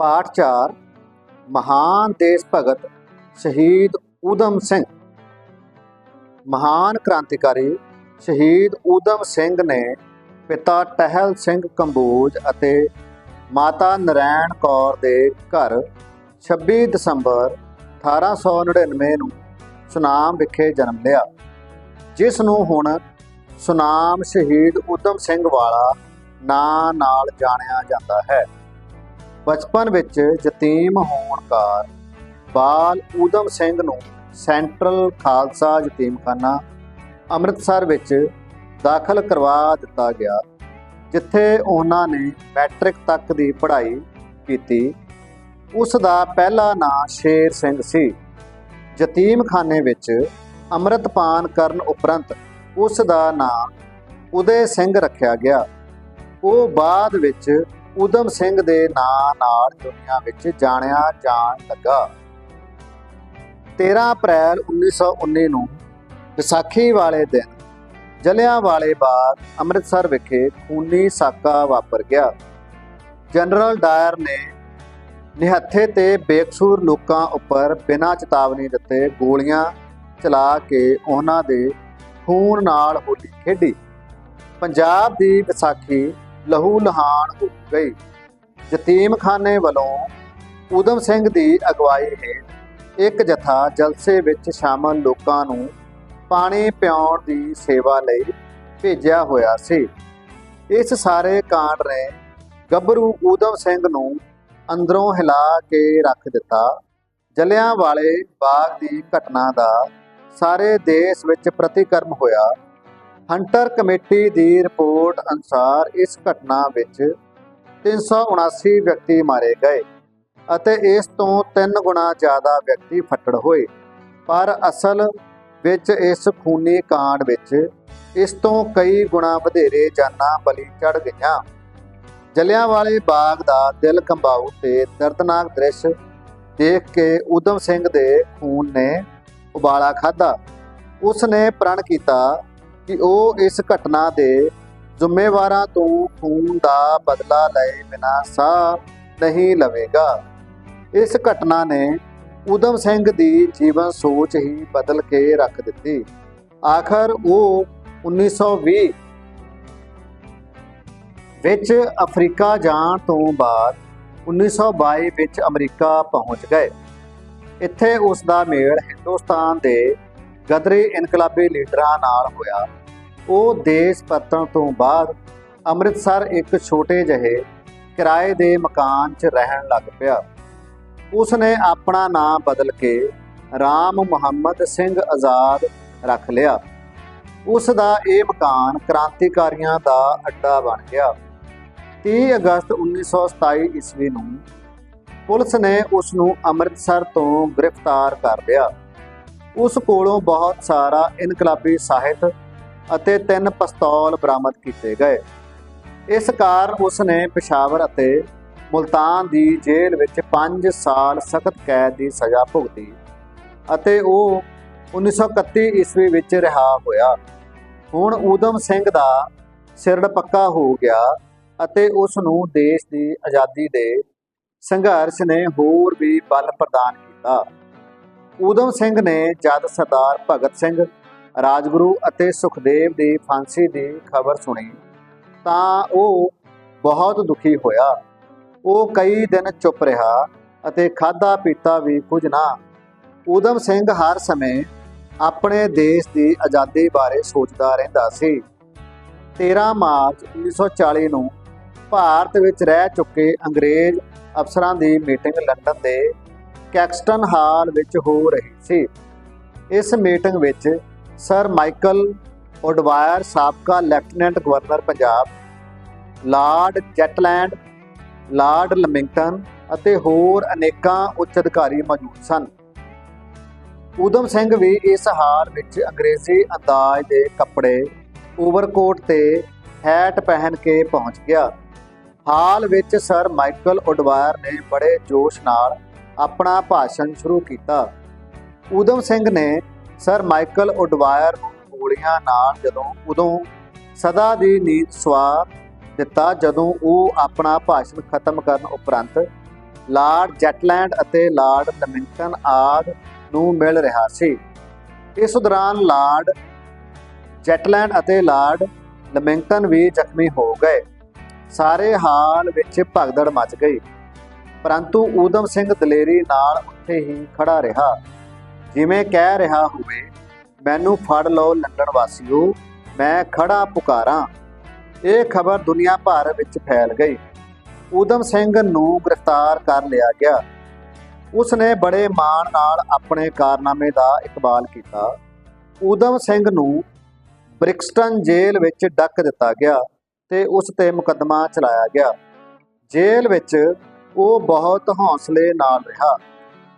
ਪਾਠ 4 ਮਹਾਨ ਦੇਸ਼ ਭਗਤ ਸ਼ਹੀਦ ਊਧਮ ਸਿੰਘ। ਮਹਾਨ ਕ੍ਰਾਂਤੀਕਾਰੀ ਸ਼ਹੀਦ ਊਧਮ ਸਿੰਘ ਨੇ ਪਿਤਾ ਟਹਿਲ ਸਿੰਘ ਕੰਬੋਜ ਅਤੇ ਮਾਤਾ ਨਰੈਣ ਕੌਰ ਦੇ ਘਰ 26 ਦਸੰਬਰ 1899 ਨੂੰ ਸੁਨਾਮ ਵਿਖੇ ਜਨਮ ਲਿਆ, ਜਿਸ ਨੂੰ ਹੁਣ ਸੁਨਾਮ ਸ਼ਹੀਦ ਊਧਮ ਸਿੰਘ ਵਾਲਾ ਨਾਂ ਨਾਲ ਜਾਣਿਆ ਜਾਂਦਾ ਹੈ। ਬਚਪਨ ਵਿੱਚ ਯਤੀਮ ਹੋਣ ਕਾਰਨ ਬਾਲ ਊਧਮ ਸਿੰਘ ਨੂੰ ਸੈਂਟਰਲ ਖਾਲਸਾ ਯਤੀਮਖਾਨਾ ਅੰਮ੍ਰਿਤਸਰ ਵਿੱਚ ਦਾਖਲ ਕਰਵਾ ਦਿੱਤਾ ਗਿਆ, ਜਿੱਥੇ ਉਹਨਾਂ ਨੇ ਮੈਟ੍ਰਿਕ ਤੱਕ ਦੀ ਪੜ੍ਹਾਈ ਕੀਤੀ। ਉਸ ਦਾ ਪਹਿਲਾ ਨਾਂ ਸ਼ੇਰ ਸਿੰਘ ਸੀ। ਯਤੀਮਖਾਨੇ ਵਿੱਚ ਅੰਮ੍ਰਿਤਪਾਨ ਕਰਨ ਉਪਰੰਤ ਉਸ ਦਾ ਨਾਂ ਉਦੇ ਸਿੰਘ ਰੱਖਿਆ ਗਿਆ। ਉਹ ਬਾਅਦ ਵਿੱਚ ਊਧਮ ਸਿੰਘ ਦੇ ਨਾਂ ਨਾਲ ਦੁਨੀਆ ਵਿੱਚ ਜਾਣਿਆ ਜਾਣ ਲੱਗਾ। 13 ਅਪ੍ਰੈਲ 1919 ਨੂੰ ਵਿਸਾਖੀ ਵਾਲੇ ਦਿਨ ਜਲਿਆਂਵਾਲੇ ਬਾਗ ਅੰਮ੍ਰਿਤਸਰ ਵਿਖੇ ਖੂਨੀ ਸਾਕਾ ਵਾਪਰ ਗਿਆ। ਜਨਰਲ ਡਾਇਰ ਨੇ ਨਿਹੱਥੇ ਤੇ ਬੇਕਸੂਰ ਲੋਕਾਂ ਉੱਪਰ ਬਿਨਾਂ ਚੇਤਾਵਨੀ ਦਿੱਤੇ ਗੋਲੀਆਂ ਚਲਾ ਕੇ ਉਹਨਾਂ ਦੇ ਖੂਨ ਨਾਲ ਹੋਲੀ ਖੇਡੀ। ਪੰਜਾਬ ਦੀ ਵਿਸਾਖੀ ਲਹੂ ਲਹਾਨ ਹੋ ਗਈ ਯਤੀਮਖਾਨੇ ਵੱਲੋਂ ਊਧਮ ਸਿੰਘ ਦੀ ਅਗਵਾਈ ਹੇਠ ਇੱਕ ਜਥਾ ਜਲਸੇ ਵਿੱਚ ਸ਼ਾਮਲ ਲੋਕਾਂ ਨੂੰ ਪਾਣੀ ਪਿਆਉਣ ਦੀ ਸੇਵਾ ਲਈ ਭੇਜਿਆ ਹੋਇਆ ਸੀ। ਇਸ ਸਾਰੇ ਕਾਂਡ ਨੇ ਗੱਭਰੂ ਊਧਮ ਸਿੰਘ ਨੂੰ ਅੰਦਰੋਂ ਹਿਲਾ ਕੇ ਰੱਖ ਦਿੱਤਾ। ਜਲਿਆਂ ਵਾਲੇ ਬਾਗ ਦੀ ਘਟਨਾ ਦਾ ਸਾਰੇ ਦੇਸ਼ ਵਿੱਚ ਪ੍ਰਤੀਕਰਮ ਹੋਇਆ। ਹੰਟਰ ਕਮੇਟੀ ਦੀ ਰਿਪੋਰਟ ਅਨੁਸਾਰ ਇਸ ਘਟਨਾ ਵਿੱਚ 379 ਵਿਅਕਤੀ ਮਾਰੇ ਗਏ ਅਤੇ ਇਸ ਤੋਂ 3 ਗੁਣਾ ਜ਼ਿਆਦਾ ਵਿਅਕਤੀ ਫੱਟੜ ਹੋਏ। ਪਰ ਅਸਲ ਵਿੱਚ ਇਸ ਖੂਨੀ ਕਾਂਡ ਵਿੱਚ ਇਸ ਤੋਂ ਕਈ ਗੁਣਾ ਵਧੇਰੇ ਜਾਨਾਂ ਬਲੀ ਚੜ ਗਈਆਂ। ਜਲਿਆਂਵਾਲੇ ਬਾਗ ਦਾ ਦਿਲ ਕੰਬਾਊ ਤੇ ਦਰਦਨਾਕ ਦ੍ਰਿਸ਼ ਦੇਖ ਕੇ ਊਧਮ ਸਿੰਘ ਦੇ ਖੂਨ ਨੇ ਉਬਾਲਾ ਖਾਦਾ ਉਸ ਨੇ ਪ੍ਰਣ ਕੀਤਾ ਕਿ ਉਹ ਇਸ ਘਟਨਾ ਦੇ ਜ਼ਿੰਮੇਵਾਰਾਂ ਤੋਂ ਖੂਨ ਦਾ ਬਦਲਾ ਲਏ ਬਿਨਾਂ ਸਾਹ ਨਹੀਂ ਲਵੇਗਾ। ਇਸ ਘਟਨਾ ਨੇ ਊਧਮ ਸਿੰਘ ਦੀ ਜੀਵਨ ਸੋਚ ਹੀ ਬਦਲ ਕੇ ਰੱਖ ਦਿੱਤੀ। ਆਖਰ ਉਹ 1920 ਵਿੱਚ ਅਫਰੀਕਾ ਜਾਣ ਤੋਂ ਬਾਅਦ 1922 ਵਿੱਚ ਅਮਰੀਕਾ ਪਹੁੰਚ ਗਏ। ਇੱਥੇ ਉਸ ਦਾ ਮੇਲ ਹਿੰਦੁਸਤਾਨ ਦੇ ਗਦਰੀ ਇਨਕਲਾਬੀ ਲੀਡਰਾਂ ਨਾਲ ਹੋਇਆ। ਉਹ ਦੇਸ਼ ਪਰਤਣ ਤੋਂ ਬਾਅਦ ਅੰਮ੍ਰਿਤਸਰ ਇੱਕ ਛੋਟੇ ਜਿਹੇ ਕਿਰਾਏ ਦੇ ਮਕਾਨ 'ਚ ਰਹਿਣ ਲੱਗ ਪਿਆ। ਉਸ ਨੇ ਆਪਣਾ ਨਾਮ ਬਦਲ ਕੇ ਰਾਮ ਮੁਹੰਮਦ ਸਿੰਘ ਆਜ਼ਾਦ ਰੱਖ ਲਿਆ। ਉਸ ਦਾ ਇਹ ਮਕਾਨ ਕ੍ਰਾਂਤੀਕਾਰੀਆਂ ਦਾ ਅੱਡਾ ਬਣ ਗਿਆ। 30 ਅਗਸਤ 1927 ਈਸਵੀ ਨੂੰ ਪੁਲਿਸ ਨੇ ਉਸ ਨੂੰ ਅੰਮ੍ਰਿਤਸਰ ਤੋਂ ਗ੍ਰਿਫਤਾਰ ਕਰ ਲਿਆ। ਉਸ ਕੋਲੋਂ ਬਹੁਤ ਸਾਰਾ ਇਨਕਲਾਬੀ ਸਾਹਿਤ ਅਤੇ ਤਿੰਨ ਪਿਸਤੌਲ ਬਰਾਮਦ ਕੀਤੇ ਗਏ। ਇਸ ਕਾਰਨ ਉਸ ਨੇ ਪਿਸ਼ਾਵਰ ਅਤੇ ਮੁਲਤਾਨ ਦੀ ਜੇਲ੍ਹ ਵਿੱਚ 5 ਸਾਲ ਸਖਤ ਕੈਦ ਦੀ ਸਜ਼ਾ ਭੁਗਤੀ ਅਤੇ ਉਹ 1931 ਈਸਵੀ ਵਿੱਚ ਰਿਹਾ ਹੋਇਆ। ਹੁਣ ਊਧਮ ਸਿੰਘ ਦਾ ਸਿਰੜ ਪੱਕਾ ਹੋ ਗਿਆ ਅਤੇ ਉਸ ਨੂੰ ਦੇਸ਼ ਦੀ ਆਜ਼ਾਦੀ ਦੇ ਸੰਘਰਸ਼ ਨੇ ਹੋਰ ਵੀ ਬਲ ਪ੍ਰਦਾਨ ਕੀਤਾ। ਊਧਮ ਸਿੰਘ ਨੇ ਜਦ ਸਰਦਾਰ ਭਗਤ ਸਿੰਘ, ਰਾਜਗੁਰੂ ਅਤੇ ਸੁਖਦੇਵ ਦੀ ਫਾਂਸੀ ਦੀ ਖਬਰ ਸੁਣੀ, ਤਾਂ ਉਹ ਬਹੁਤ ਦੁਖੀ ਹੋਇਆ। ਉਹ ਕਈ ਦਿਨ ਚੁੱਪ ਰਿਹਾ ਅਤੇ ਖਾਦਾ ਪੀਤਾ ਵੀ ਕੁਝ ਨਾ। ਊਧਮ ਸਿੰਘ ਹਰ ਸਮੇਂ ਆਪਣੇ ਦੇਸ਼ ਦੀ ਆਜ਼ਾਦੀ ਬਾਰੇ ਸੋਚਦਾ ਰਹਿੰਦਾ ਸੀ। 13 ਮਾਰਚ 1940 ਨੂੰ ਭਾਰਤ ਵਿੱਚ ਰਹਿ ਚੁੱਕੇ ਅੰਗਰੇਜ਼ ਅਫਸਰਾਂ ਦੀ ਮੀਟਿੰਗ ਲੰਡਨ ਦੇ ਕੈਕਸਟਨ ਹਾਲ ਵਿੱਚ ਹੋ ਰਹੀ ਸੀ। ਇਸ ਮੀਟਿੰਗ ਵਿੱਚ ਸਰ ਮਾਈਕਲ ਓਡਵਾਇਰ ਸਾਬਕਾ lieutenant governor Punjab, Lord Zetland, Lord Lamington ਅਤੇ ਹੋਰ ਅਨੇਕਾਂ ਉੱਚ ਅਧਿਕਾਰੀ ਮੌਜੂਦ ਸਨ। ਊਧਮ ਸਿੰਘ ਵੀ ਇਸ ਹਾਲ ਵਿੱਚ ਅੰਗਰੇਜ਼ੀ ਅੰਦਾਜ਼ ਦੇ ਕੱਪੜੇ, ਓਵਰਕੋਟ ਤੇ ਹੈਟ ਪਹਿਨ ਕੇ ਪਹੁੰਚ ਗਿਆ। ਹਾਲ ਵਿੱਚ ਸਰ ਮਾਈਕਲ ਓਡਵਾਇਰ ਨੇ ਬੜੇ ਜੋਸ਼ ਨਾਲ ਆਪਣਾ ਭਾਸ਼ਣ ਸ਼ੁਰੂ ਕੀਤਾ। ਊਧਮ ਸਿੰਘ ਨੇ ਸਰ ਮਾਈਕਲ ਓਡਵਾਇਰ ਨੂੰ ਗੋਲੀਆਂ ਨਾਲ ਜਦੋਂ ਉਦੋਂ ਸਦਾ ਦੀ ਨੀਂਦ ਸਵਾ ਦਿੱਤਾ, ਜਦੋਂ ਉਹ ਆਪਣਾ ਭਾਸ਼ਣ ਖਤਮ ਕਰਨ ਉਪਰੰਤ ਲਾਰਡ ਜੈਟਲੈਂਡ ਅਤੇ ਲਾਰਡ ਲਮਿੰਗਟਨ ਆਦਿ ਨੂੰ ਮਿਲ ਰਿਹਾ ਸੀ। ਇਸ ਦੌਰਾਨ ਲਾਰਡ ਜੈਟਲੈਂਡ ਅਤੇ ਲਾਰਡ ਲਮਿੰਗਟਨ ਵੀ ਜ਼ਖਮੀ ਹੋ ਗਏ। ਸਾਰੇ ਹਾਲ ਵਿੱਚ ਭਗਦੜ ਮਚ ਗਈ। ਪਰੰਤੂ ਊਧਮ ਸਿੰਘ ਦਲੇਰੀ ਨਾਲ ਉੱਥੇ ਹੀ ਖੜਾ ਰਿਹਾ। ਜਿਵੇਂ ਕਹਿ ਰਿਹਾ ਹੋਵੇ, ਮੈਨੂੰ ਫੜ ਲਓ ਲੰਡਨ ਵਾਸੀਓ, ਮੈਂ ਖੜਾ ਪੁਕਾਰਾਂ। ਇਹ ਖਬਰ ਦੁਨੀਆ ਭਰ ਵਿੱਚ ਫੈਲ ਗਈ। ਊਧਮ ਸਿੰਘ ਨੂੰ ਗ੍ਰਿਫਤਾਰ ਕਰ ਲਿਆ ਗਿਆ। ਉਸ ਨੇ ਬੜੇ ਮਾਣ ਨਾਲ ਆਪਣੇ ਕਾਰਨਾਮੇ ਦਾ ਇਕਬਾਲ ਕੀਤਾ। ਊਧਮ ਸਿੰਘ ਨੂੰ ਬ੍ਰਿਕਸਟਨ ਜੇਲ੍ਹ ਵਿੱਚ ਡੱਕ ਦਿੱਤਾ ਗਿਆ ਤੇ ਉਸ ਤੇ ਮੁਕੱਦਮਾ ਚਲਾਇਆ ਗਿਆ। ਜੇਲ੍ਹ ਵਿੱਚ ਉਹ ਬਹੁਤ ਹੌਸਲੇ ਨਾਲ ਰਿਹਾ।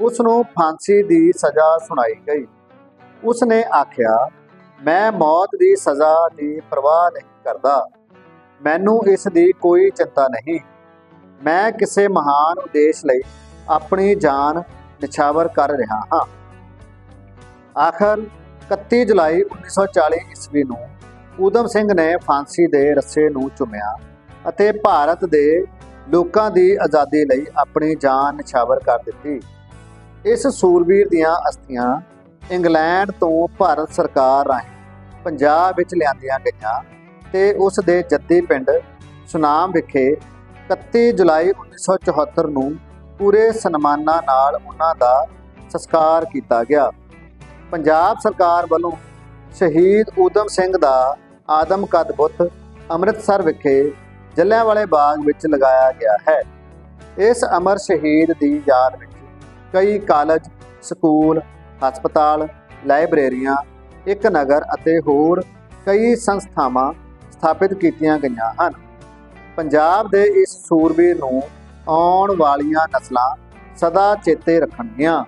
ਉਸ ਨੂੰ ਫਾਂਸੀ ਦੀ ਸਜ਼ਾ ਸੁਣਾਈ ਗਈ। ਉਸ ਨੇ ਆਖਿਆ, ਮੈਂ ਮੌਤ ਦੀ ਸਜ਼ਾ ਦੀ ਪਰਵਾਹ ਨਹੀਂ ਕਰਦਾ। ਮੈਨੂੰ ਇਸ ਦੀ ਕੋਈ ਚਿੰਤਾ ਨਹੀਂ। ਮੈਂ ਕਿਸੇ ਮਹਾਨ ਉਦੇਸ਼ ਲਈ ਆਪਣੀ ਜਾਨ ਨਿਛਾਵਰ ਕਰ ਰਿਹਾ ਹਾਂ। ਆਖਰ 31 ਜੁਲਾਈ 1940 ਈਸਵੀ ਨੂੰ ਊਧਮ ਸਿੰਘ ਨੇ ਫਾਂਸੀ ਦੇ ਰੱਸੇ ਨੂੰ ਚੁੰਮਿਆ ਅਤੇ ਭਾਰਤ ਦੇ ਲੋਕਾਂ ਦੀ ਆਜ਼ਾਦੀ ਲਈ ਆਪਣੀ ਜਾਨ ਨਿਛਾਵਰ ਕਰ ਦਿੱਤੀ। ਇਸ ਸੂਰਬੀਰ ਦੀਆਂ ਅਸਥੀਆਂ ਇੰਗਲੈਂਡ ਤੋਂ ਭਾਰਤ ਸਰਕਾਰ ਰਾਹੀਂ ਪੰਜਾਬ ਵਿੱਚ ਲਿਆਂਦੀਆਂ ਗਈਆਂ ਤੇ ਉਸ ਦੇ ਜੱਦੀ ਪਿੰਡ ਸੁਨਾਮ ਵਿਖੇ 31 ਜੁਲਾਈ 1974 ਨੂੰ ਪੂਰੇ ਸਨਮਾਨਾਂ ਨਾਲ ਉਹਨਾਂ ਦਾ ਸੰਸਕਾਰ ਕੀਤਾ ਗਿਆ। ਪੰਜਾਬ ਸਰਕਾਰ ਵੱਲੋਂ ਸ਼ਹੀਦ ਊਧਮ ਸਿੰਘ ਦਾ ਆਦਮ ਕਦ ਬੁੱਤ ਅੰਮ੍ਰਿਤਸਰ ਵਿਖੇ ਜਲਿਆਂਵਾਲੇ ਬਾਗ ਵਿੱਚ ਲਗਾਇਆ ਗਿਆ ਹੈ। ਇਸ ਅਮਰ ਸ਼ਹੀਦ ਦੀ ਯਾਦ ਵਿੱਚ ਕਈ ਕਾਲਜ, ਸਕੂਲ, ਹਸਪਤਾਲ, ਲਾਇਬ੍ਰੇਰੀਆਂ, ਇੱਕ ਨਗਰ ਅਤੇ ਹੋਰ ਕਈ ਸੰਸਥਾਵਾਂ ਸਥਾਪਿਤ ਕੀਤੀਆਂ ਗਈਆਂ ਹਨ। ਪੰਜਾਬ ਦੇ ਇਸ ਸੂਰਬੀਰ ਨੂੰ ਆਉਣ ਵਾਲੀਆਂ ਨਸਲਾਂ ਸਦਾ ਚੇਤੇ ਰੱਖਣਗੀਆਂ।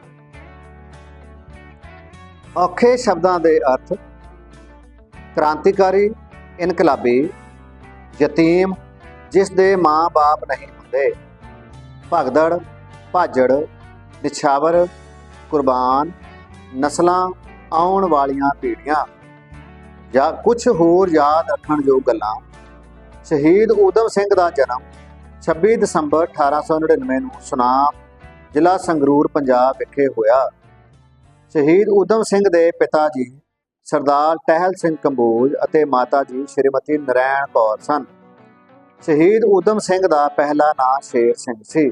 ਔਖੇ ਸ਼ਬਦਾਂ ਦੇ ਅਰਥ ਕ੍ਰਾਂਤੀਕਾਰੀ, ਇਨਕਲਾਬੀ, ਯਤੀਮ ਜਿਸ ਦੇ ਮਾਂ-ਬਾਪ ਨਹੀਂ ਹੁੰਦੇ। ਭਗਦੜ, ਭਾਜੜ, ਨਿਛਾਵਰ, ਕੁਰਬਾਨ, ਨਸਲਾਂ ਆਉਣ ਵਾਲੀਆਂ ਪੀੜ੍ਹੀਆਂ। ਜਾਂ ਕੁਝ ਹੋਰ ਯਾਦ ਰੱਖਣ ਯੋਗ ਗੱਲਾਂ। ਸ਼ਹੀਦ ਊਧਮ ਸਿੰਘ ਦਾ ਜਨਮ 26 ਦਸੰਬਰ 1899 ਨੂੰ ਸੁਨਾਮ ਜ਼ਿਲ੍ਹਾ ਸੰਗਰੂਰ, ਪੰਜਾਬ ਵਿਖੇ ਹੋਇਆ। ਸ਼ਹੀਦ ਊਧਮ ਸਿੰਘ ਦੇ ਪਿਤਾ ਜੀ ਸਰਦਾਰ ਟਹਿਲ ਸਿੰਘ ਕੰਬੋਜ ਅਤੇ ਮਾਤਾ ਜੀ ਸ਼੍ਰੀਮਤੀ ਨਰੈਣ ਕੌਰ ਸਨ। ਸ਼ਹੀਦ ਊਧਮ ਸਿੰਘ ਦਾ ਪਹਿਲਾ ਨਾਂ ਸ਼ੇਰ ਸਿੰਘ ਸੀ।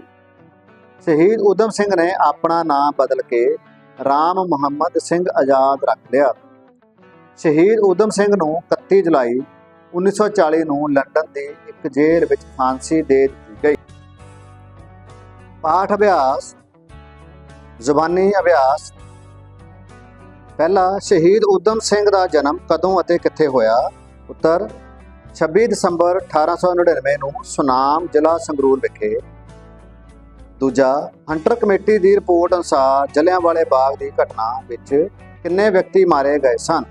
ਸ਼ਹੀਦ ਊਧਮ ਸਿੰਘ ਨੇ ਆਪਣਾ ਨਾਂ ਬਦਲ ਕੇ ਰਾਮ ਮੁਹੰਮਦ ਸਿੰਘ ਆਜ਼ਾਦ ਰੱਖ ਲਿਆ। ਸ਼ਹੀਦ ਊਧਮ ਸਿੰਘ ਨੂੰ 31 ਜੁਲਾਈ 1940 ਨੂੰ ਲੰਡਨ ਦੀ ਇੱਕ ਜੇਲ੍ਹ ਵਿੱਚ ਫਾਂਸੀ ਦੇ ਦਿੱਤੀ ਗਈ। ਪਾਠ ਅਭਿਆਸ, ਜ਼ੁਬਾਨੀ ਅਭਿਆਸ। ਪਹਿਲਾ, ਸ਼ਹੀਦ ਊਧਮ ਸਿੰਘ ਦਾ ਜਨਮ ਕਦੋਂ ਅਤੇ ਕਿੱਥੇ ਹੋਇਆ? ਉੱਤਰ 26 ਦਸੰਬਰ 1899 ਨੂੰ ਸੁਨਾਮ ਜ਼ਿਲ੍ਹਾ ਸੰਗਰੂਰ ਵਿਖੇ ਦੂਜਾ ਹੰਟਰ ਕਮੇਟੀ ਦੀ ਰਿਪੋਰਟ ਅਨੁਸਾਰ ਜਲਿਆਂਵਾਲੇ ਬਾਗ ਦੀ ਘਟਨਾ ਵਿੱਚ ਕਿੰਨੇ ਵਿਅਕਤੀ ਮਾਰੇ ਗਏ ਸਨ?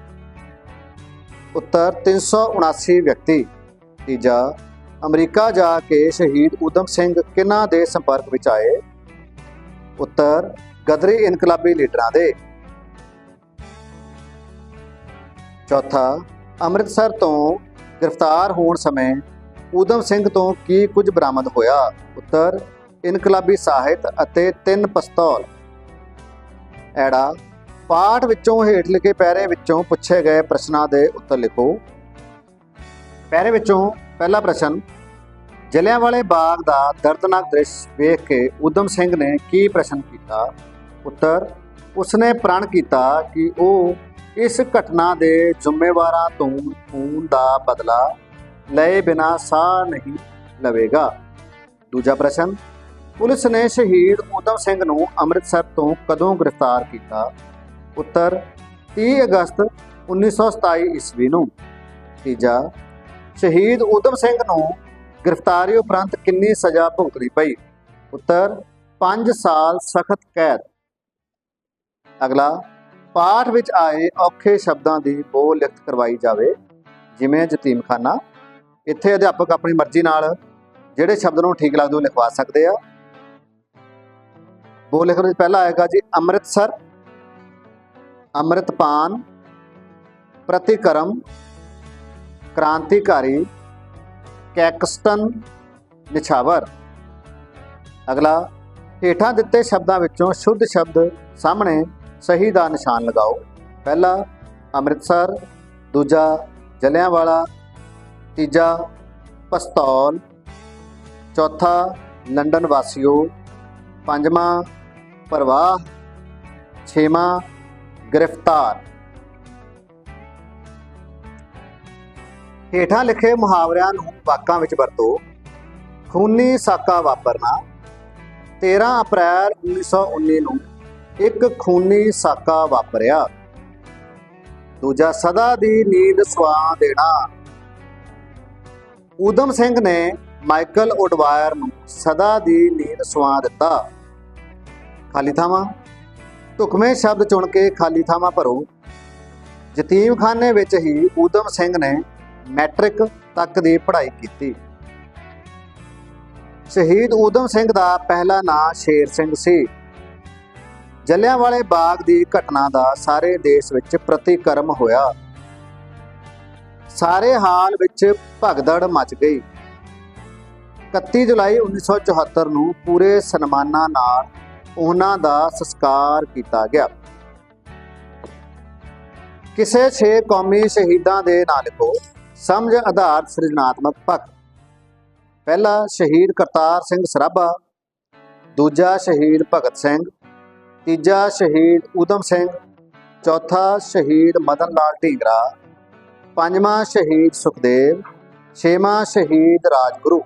ਉੱਤਰ 379 ਵਿਅਕਤੀ। ਤੀਜਾ, ਅਮਰੀਕਾ ਜਾ ਕੇ ਸ਼ਹੀਦ ਊਧਮ ਸਿੰਘ ਕਿਹਨਾਂ ਦੇ ਸੰਪਰਕ ਵਿੱਚ ਆਏ? ਉੱਤਰ, ਗਦਰੀ ਇਨਕਲਾਬੀ ਲੀਡਰਾਂ ਦੇ। ਚੌਥਾ, ਅੰਮ੍ਰਿਤਸਰ ਤੋਂ ਗ੍ਰਿਫਤਾਰ ਹੋਣ ਸਮੇਂ ਊਧਮ ਸਿੰਘ ਤੋਂ ਕੀ ਕੁਝ ਬਰਾਮਦ ਹੋਇਆ? ਉੱਤਰ, ਇਨਕਲਾਬੀ ਸਾਹਿਤ ਅਤੇ ਤਿੰਨ ਪਿਸਤੌਲ। ਐੜਾ, ਪਾਠ ਵਿੱਚੋਂ ਹੇਠ ਲਿਖੇ ਪੈਰੇ ਵਿੱਚੋਂ ਪੁੱਛੇ ਗਏ ਪ੍ਰਸ਼ਨਾਂ ਦੇ ਉੱਤਰ ਲਿਖੋ। ਪੈਰੇ ਵਿੱਚੋਂ ਪਹਿਲਾ ਪ੍ਰਸ਼ਨ ਜਲਿਆਂਵਾਲੇ ਬਾਗ ਦਾ ਦਰਦਨਾਕ ਦ੍ਰਿਸ਼ ਵੇਖ ਕੇ ਊਧਮ ਸਿੰਘ ਨੇ ਕੀ ਪ੍ਰਸ਼ਨ ਕੀਤਾ? ਉੱਤਰ, ਉਸਨੇ ਪ੍ਰਣ ਕੀਤਾ ਕਿ ਉਹ ਇਸ ਘਟਨਾ ਦੇ ਜ਼ਿੰਮੇਵਾਰਾਂ ਤੋਂ ਖੂਨ ਦਾ ਬਦਲਾ ਲਏ ਬਿਨਾ ਸਾਹ ਨਹੀਂ ਲਵੇਗਾ। ਦੂਜਾ ਪ੍ਰਸ਼ਨ, ਪੁਲਿਸ ਨੇ ਸ਼ਹੀਦ ਊਧਮ ਸਿੰਘ ਨੂੰ ਅੰਮ੍ਰਿਤਸਰ ਤੋਂ ਕਦੋਂ ਗ੍ਰਿਫਤਾਰ ਕੀਤਾ? ਉੱਤਰ 30 ਅਗਸਤ 1927 ਈਸਵੀ ਨੂੰ। ਤੀਜਾ, ਸ਼ਹੀਦ ਊਧਮ ਸਿੰਘ ਨੂੰ ਗ੍ਰਿਫਤਾਰੀ ਉਪਰੰਤ ਕਿੰਨੀ ਸਜ਼ਾ ਭੁਗਤਣੀ ਪਈ? ਉੱਤਰ 5 ਸਾਲ ਸਖਤ ਕੈਦ। ਅਗਲਾ ਪਾਠ ਵਿੱਚ ਆਏ ਔਖੇ ਸ਼ਬਦਾਂ ਦੀ ਬੋਲ ਲਿਖਤ ਕਰਵਾਈ ਜਾਵੇ, ਜਿਵੇਂ ਯਤੀਮਖਾਨਾ ਇੱਥੇ ਅਧਿਆਪਕ ਆਪਣੀ ਮਰਜ਼ੀ ਨਾਲ ਜਿਹੜੇ ਸ਼ਬਦ ਨੂੰ ਠੀਕ ਲੱਗਦੇ ਉਹ ਲਿਖਵਾ ਸਕਦੇ ਆ। ਬੋਲ ਲਿਖਣ ਵਿੱਚ ਪਹਿਲਾ ਆਏਗਾ ਜੀ, ਅੰਮ੍ਰਿਤਸਰ, ਅੰਮ੍ਰਿਤਪਾਨ, ਪ੍ਰਤੀਕਰਮ, ਕ੍ਰਾਂਤੀਕਾਰੀ, ਕੈਕਸਟਨ, ਨਿਛਾਵਰ। ਅਗਲਾ, ਹੇਠਾਂ ਦਿੱਤੇ ਸ਼ਬਦਾਂ ਵਿੱਚੋਂ ਸ਼ੁੱਧ ਸ਼ਬਦ ਸਾਹਮਣੇ ਸਹੀ ਦਾ ਨਿਸ਼ਾਨ ਲਗਾਓ। ਪਹਿਲਾ, ਅੰਮ੍ਰਿਤਸਰ, ਦੂਜਾ, ਜਲਿਆਂਵਾਲਾ, ਤੀਜਾ, ਪਸਤੌਲ, ਚੌਥਾ, ਲੰਡਨ ਵਾਸੀਓ, ਪੰਜਵਾਂ, ਪ੍ਰਵਾਹ, ਛੇਵਾਂ, ਗ੍ਰਿਫਤਾਰ। ਹੇਠਾਂ ਲਿਖੇ ਮੁਹਾਵਰਿਆਂ ਨੂੰ ਵਾਕਾਂ ਵਿੱਚ ਵਰਤੋ। ਖੂਨੀ ਸਾਕਾ ਵਾਪਰਨਾ। 13 ਅਪ੍ਰੈਲ 1919 ਨੂੰ ਇੱਕ ਖੂਨੀ ਸਾਕਾ ਵਾਪਰਿਆ। ਦੂਜਾ, ਸਦਾ ਦੀ ਨੀਂਦ ਸਵਾ ਦੇਣਾ। ਊਧਮ ਸਿੰਘ ਨੇ ਮਾਈਕਲ ਓਡਵਾਇਰ ਨੂੰ ਸਦਾ ਦੀ ਨੀਂਦ ਸਵਾ ਦਿੱਤਾ। ਖਾਲੀ ਥਾਵਾਂ? ਢੁਕਵੇਂ ਸ਼ਬਦ ਚੁਣ ਕੇ ਖਾਲੀ ਥਾਵਾਂ ਭਰੋ। ਯਤੀਮਖਾਨੇ ਵਿੱਚ ਹੀ ਊਧਮ ਸਿੰਘ ਨੇ ਮੈਟ੍ਰਿਕ ਤੱਕ ਦੀ ਪੜ੍ਹਾਈ ਕੀਤੀ। ਸ਼ਹੀਦ ਊਧਮ ਸਿੰਘ ਦਾ ਪਹਿਲਾ ਨਾਂ ਸ਼ੇਰ ਸਿੰਘ ਸੀ। ਜਲਿਆਂਵਾਲੇ ਬਾਗ ਦੀ ਘਟਨਾ ਦਾ ਸਾਰੇ ਦੇਸ਼ ਵਿੱਚ ਪ੍ਰਤੀਕਰਮ ਹੋਇਆ। ਸਾਰੇ ਹਾਲ ਵਿੱਚ ਭਗਦੜ ਮਚ ਗਈ। 31 ਜੁਲਾਈ 1974 ਨੂੰ ਪੂਰੇ ਸਨਮਾਨਾਂ ਨਾਲ ਉਹਨਾਂ ਦਾ ਸੰਸਕਾਰ ਕੀਤਾ ਗਿਆ। ਕਿਸੇ 6 ਕੌਮੀ ਸ਼ਹੀਦਾਂ ਦੇ ਨਾਂ ਲਿਖੋ ਸਮਝ ਆਧਾਰ ਸਿਰਜਣਾਤਮਕ ਪੱਖ ਪਹਿਲਾ ਸ਼ਹੀਦ ਕਰਤਾਰ ਸਿੰਘ ਸਰਾਭਾ, ਦੂਜਾ ਸ਼ਹੀਦ ਭਗਤ ਸਿੰਘ ਤੀਜਾ ਸ਼ਹੀਦ ਊਧਮ ਸਿੰਘ, ਚੌਥਾ ਸ਼ਹੀਦ ਮਦਨ ਲਾਲ ਢੀਂਗਰਾ, ਪੰਜਵਾਂ ਸ਼ਹੀਦ ਸੁਖਦੇਵ, ਛੇਵਾਂ ਸ਼ਹੀਦ ਰਾਜਗੁਰੂ।